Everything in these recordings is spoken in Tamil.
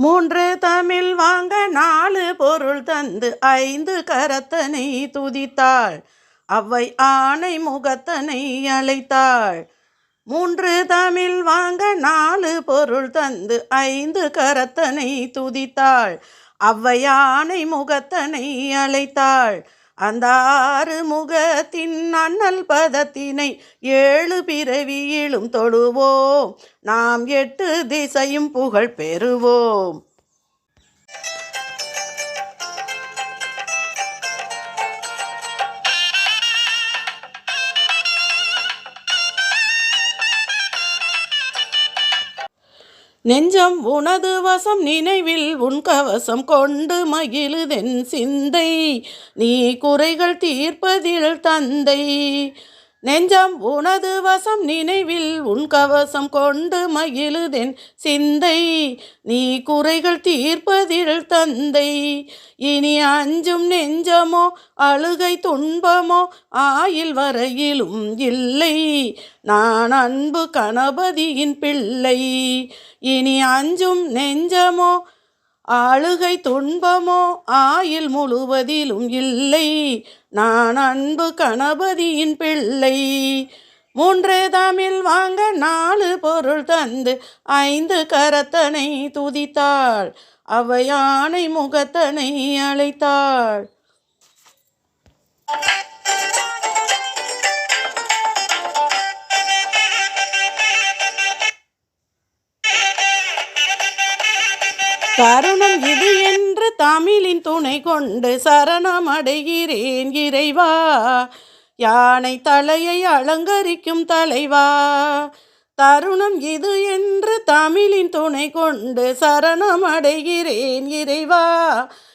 மூன்று தமிழ் வாங்க நாலு பொருள் தந்து ஐந்து கரத்தனை துதித்தாள். அவ்வை ஆணை முகத்தனை அழைத்தாள். மூன்று தமிழ் வாங்க நாலு பொருள் தந்து ஐந்து கரத்தனை துதித்தாள். அவை ஆணை முகத்தனை அழைத்தாள். அந்த ஆறு முகத்தின் அண்ணல் பதத்தினை ஏழு பிறவியிலும் தொழுவோம். நாம் எட்டு திசையும் புகழ் பெறுவோம். நெஞ்சம் உனது வசம் நினைவில் உன் கவசம் கொண்டு மகிழுதென் சிந்தை. நீ குறைகள் தீர்ப்பதில் தந்தை. நெஞ்சம் உனது வசம் நினைவில் உன் கவசம் கொண்டு மகிழுதென் சிந்தை. நீ குறைகள் தீர்ப்பதில் தந்தை. இனி அஞ்சும் நெஞ்சமோ அழுகை துன்பமோ ஆயில் வரையிலும் இல்லை. நான் அன்பு கணபதியின் பிள்ளை. இனி அஞ்சும் நெஞ்சமோ ஆளுகை துன்பமோ ஆயில் முழுவதிலும் இல்லை. நான் அன்பு கணபதியின் பிள்ளை. மூன்றே தமிழ் வாங்க நாலு பொருள் தந்து ஐந்து கரத்தனை துதித்தாள். அவையானை முகத்தனை அழைத்தாள். தருணம் இது என்று தமிழின் துணை கொண்டு சரணம் அடைகிறேன் இறைவா. யானை தலையை அலங்கரிக்கும் தலைவா. தருணம் இது என்று தமிழின் துணை கொண்டு சரணம் அடைகிறேன் இறைவா.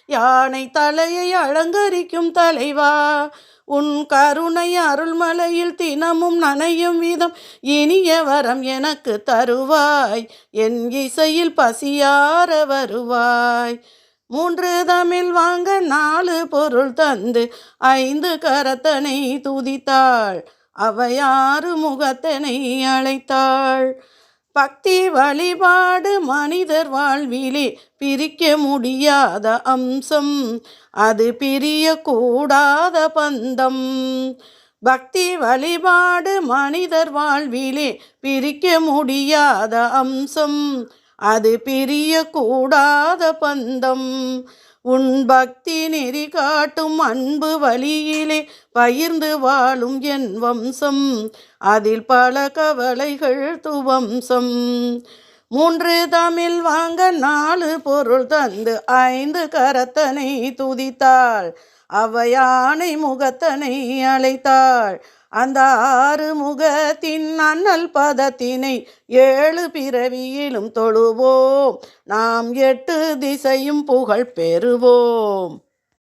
யானை தலையை அலங்கரிக்கும் தலைவா. உன் கருணை அருள்மலையில் தினமும் நனையும் விதம் இனிய வரம் எனக்கு தருவாய். என் இசையில் பசியார வருவாய். மூன்று தமிழ் வாங்க நாலு பொருள் தந்து ஐந்து கரத்தனை துதித்தாள். அவையாறு முகத்தனை அழைத்தாள். பக்தி வழிபாடு மனிதர் வாழ்விலே பிரிக்க முடியாத அம்சம். அது பிரியக்கூடாத பந்தம். பக்தி வழிபாடு மனிதர் வாழ்விலே பிரிக்க முடியாத அம்சம். அது பிரியக்கூடாத பந்தம். உன் பக்தி நெறி காட்டும் அன்பு வழியிலே பகிர்ந்து வாழும் என் வம்சம். அதில் பல கவலைகள் துவம்சம். மூன்று தமிழ் வாங்க நாலு பொருள் தந்து ஐந்து கரத்தனை துதித்தாள். அவையானை முகத்தனை அழைத்தாள். அந்த ஆறு முகத்தின் அண்ணல் பதத்தினை ஏழு பிறவியிலும் தொழுவோம். நாம் எட்டு திசையும் புகழ் பெறுவோம்.